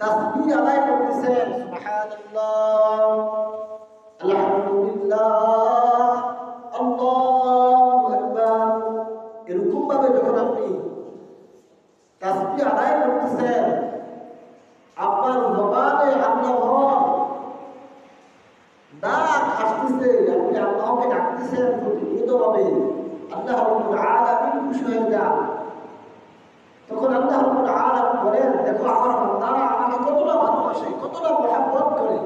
তাসবিহ আদায় করতেছেন সুবহানাল্লাহ আলহামদুলিল্লাহ আল্লাহু আকবার এরকম ভাবে যখন আপনি তাসবিহ আদায় করতেছেন আপনার জবানে আল্লাহ ডাক আসতেছে আপনি আল্লাহকে ডাকতেছেন প্রতিনিয়তভাবে আল্লাহ রাব্বুল আলামিন খুশি হয়ে যান তখন আল্লাহ রাব্বুল আলামিন বলেন দেখো আমার বান্দারা আমাকে কতটা ভালোবাসে, কতটা মহব্বত করে।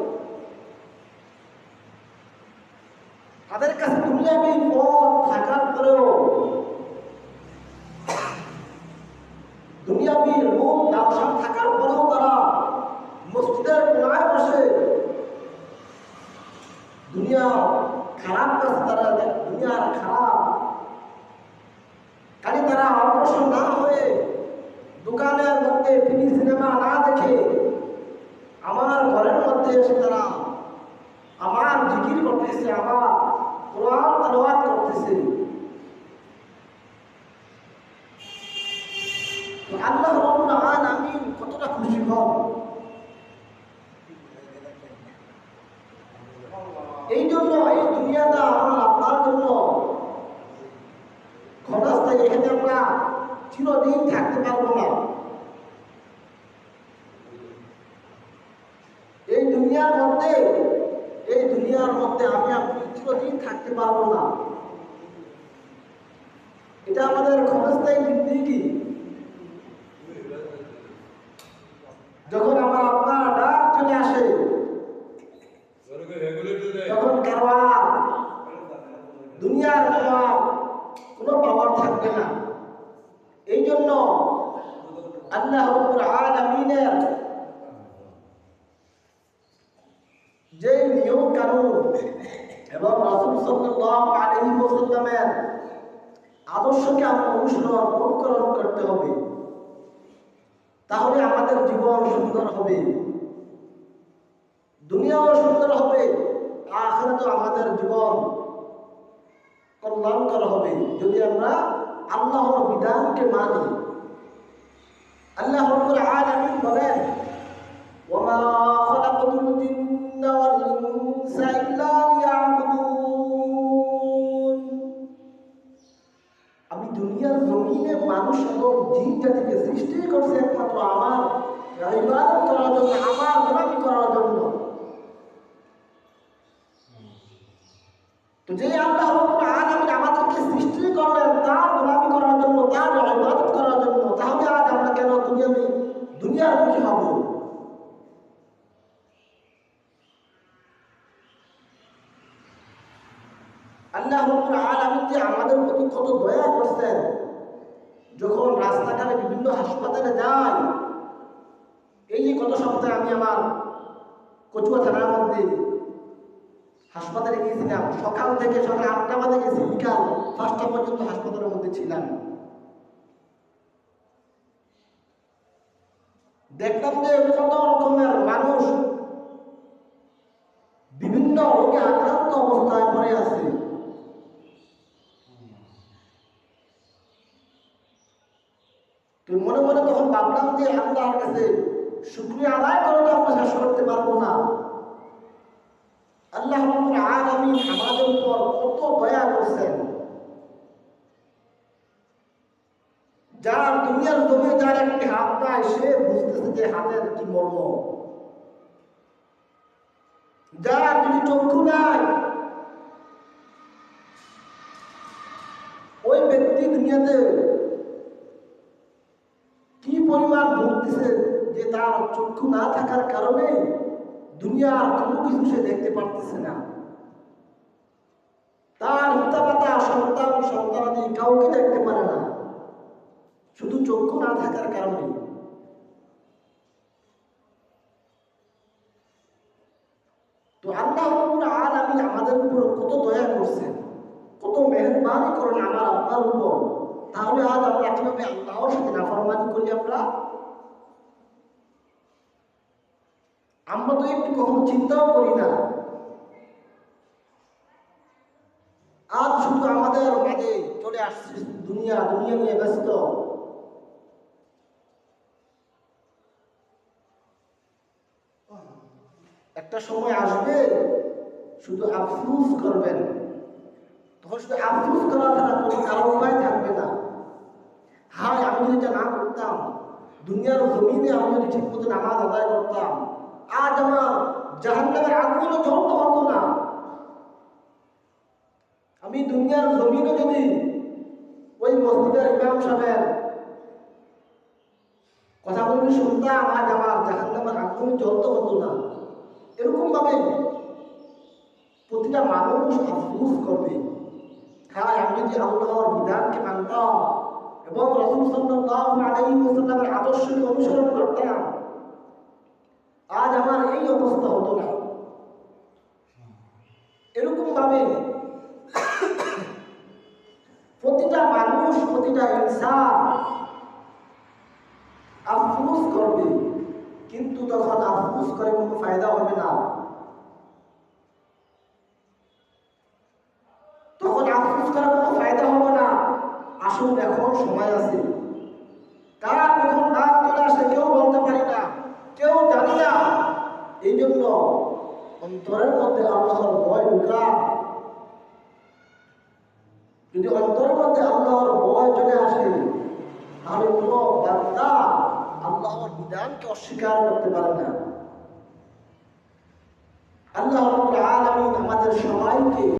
তাদের কাছে দুনিয়াবি পথ থাকার পরেও দুনিয়াবি রূপ ব্যবসা থাকার পরেও তারা মসজিদের কোনায় বসে দুনিয়া খারাপ কাছে তারা দুনিয়ার খারাপ। খালি তারা অগ্রসর না হয়ে দোকানের মধ্যে টিভি সিনেমা না দেখে আমার ঘরের মধ্যে এসে তারা আমার জিকির করতেছে আমার কোরআন তালাওয়াত করতেছে তো আল্লাহ রাব্বুল আলামিন কতটা খুশি হন এই জন্য এই দুনিয়াটা আমার আপনার জন্য ক্ষণস্থায়ী এখানে আমরা চিরদিন থাকতে পারব না এই দুনিয়ার মধ্যে এই দুনিয়ার মধ্যে আমি আপনি চিরদিন থাকতে পারব না। এটা আমাদের ক্ষণস্থায়ী জিন্দিগি যখন আমার আপনার ডাক চলে আসে, তখন কারবার, দুনিয়ার তোমার কোনো পাওয়ার থাকবে না। এই জন্য আল্লাহ আলামিনের যে নিয়ম কানুন এবং রাসূল সাল্লাল্লাহু আলাইহি ওয়াসাল্লামের আদর্শকে আমরা অনুসরণ, অনুকরণ করতে হবে। তাহলে আমাদের জীবন সুন্দর হবে। দুনিয়াও সুন্দর হবে। আখিরাতেও আমাদের জীবন কল্যাণকর হবে। যদি আমরা আল্লাহর বিধানকে মানি। আল্লাহ রাব্বুল আলামিন বলেন, ওমা খালাকাতুল জিন্না ওয়াল ইনসা ইল্লা মানুষ এবং জিন সৃষ্টি করছি একমাত্র আমার। ইবাদত করার জন্য, আমার গোলামি করার জন্য। তো যে আল্লাহ আলামিন আমাদেরকে সৃষ্টি করলেন, তার গোলামি করার জন্য, তার ইবাদত করার জন্য, তাহলে আজ আমরা কেন দুনিয়াতে দুনিয়ার মুখী হব? আল্লাহ আলামিন আমাদের প্রতি কত দয়া করছেন যখন রাস্তাঘাটে বিভিন্ন হাসপাতালে যাই, এই যে গত সপ্তাহে আমি আমার কচুয়া থানার মধ্যে হাসপাতালে গিয়েছিলাম। সকাল থেকে সকাল আটটা বাজে গেছি, বিকাল পাঁচটা পর্যন্ত হাসপাতালের মধ্যে ছিলাম। দেখলাম যে কত রকমের মানুষ বিভিন্ন রোগে আক্রান্ত অবস্থায় পড়ে আছে তো মনে ভাবলাম যে আল্লাহর কাছে শুক্রিয়া আদায় করে তো আমরা শেষ করতে পারব না। আল্লাহ আলামিন আমাদের উপর কত দয়া করছেন। যার দুনিয়ার জমি যার একটি হাত নাই, সে বুঝতেছে যে হাতের কি মর্ম। যার যদি চক্ষু নাই, ওই ব্যক্তি দুনিয়াতে কি পরিমাণ ভুগতেছে যে তার চক্ষু না থাকার কারণে দুনিয়ার কোনো কিছু সে দেখতে পারতেছে না। তার পিতামাতা সন্তান, সন্তানাদি কাউকে দেখতে পারে না। শুধু চক্ষু না থাকার কারণে। তো আল্লাহ রাব্বুল আলামিন আমাদের উপর কত দয়া করছেন, কত মেহেরবানি করেন আমার আপনার উপর। তাহলে আজ আমরা কীভাবে আল্লাহর সাথে নাফরমানি করি আমরা? আমরা তো একটু কখনো চিন্তাও করি না। আজ শুধু আমাদের মাঝে চলে আসছে, দুনিয়া দুনিয়া নিয়ে ব্যস্ত। একটা সময় আসবে, শুধু আফসুস করবেন। তখন শুধু আফসুস করা ছাড়া কোনো কারও উপায় থাকবে না। হায়, আমি যদি এটা না করতাম, দুনিয়ার জমিনে আমি যদি ঠিক মতো নামাজ আদায় করতাম আজ আমার জাহান্নামের আগুনও হতো না। আমি দুনিয়ার জমিনে যদি ওই মসজিদের ইমাম সাহেবের কথাগুলো শুনতাম, আজ আমার জাহান্নামের আগুন জ্বলতে হতো না। এরকম ভাবে প্রতিটা মানুষ আফসুস করবে। হ্যাঁ আমি যদি আল্লাহর বিধানকে মানতাম এবং রসুল আলাইহি ওয়াসাল্লামের আদর্শকে অনুসরণ করতাম আজ আমার এই অবস্থা হতো না। এরকম ভাবে প্রতিটা মানুষ, প্রতিটা ইনসান আফসুস করবে। কিন্তু তখন আফসুস করে, কোনো ফায়দা হবে না। তখন আফসোস করার কোনো ফায়দা হবে না। আসুন, এখন সময় আছে কার কখন ডাক চলে আসে কেউ বলতে পারি না কেউ জানি না এই জন্য অন্তরের মধ্যে ঢুকা যদি অন্তরের মধ্যে আল্লাহর ভয় চলে আসে, তাহলে কোনো বার্তা আল্লাহর বিধানকে অস্বীকার করতে পারে না। আল্লাহ আমাদের সবাইকে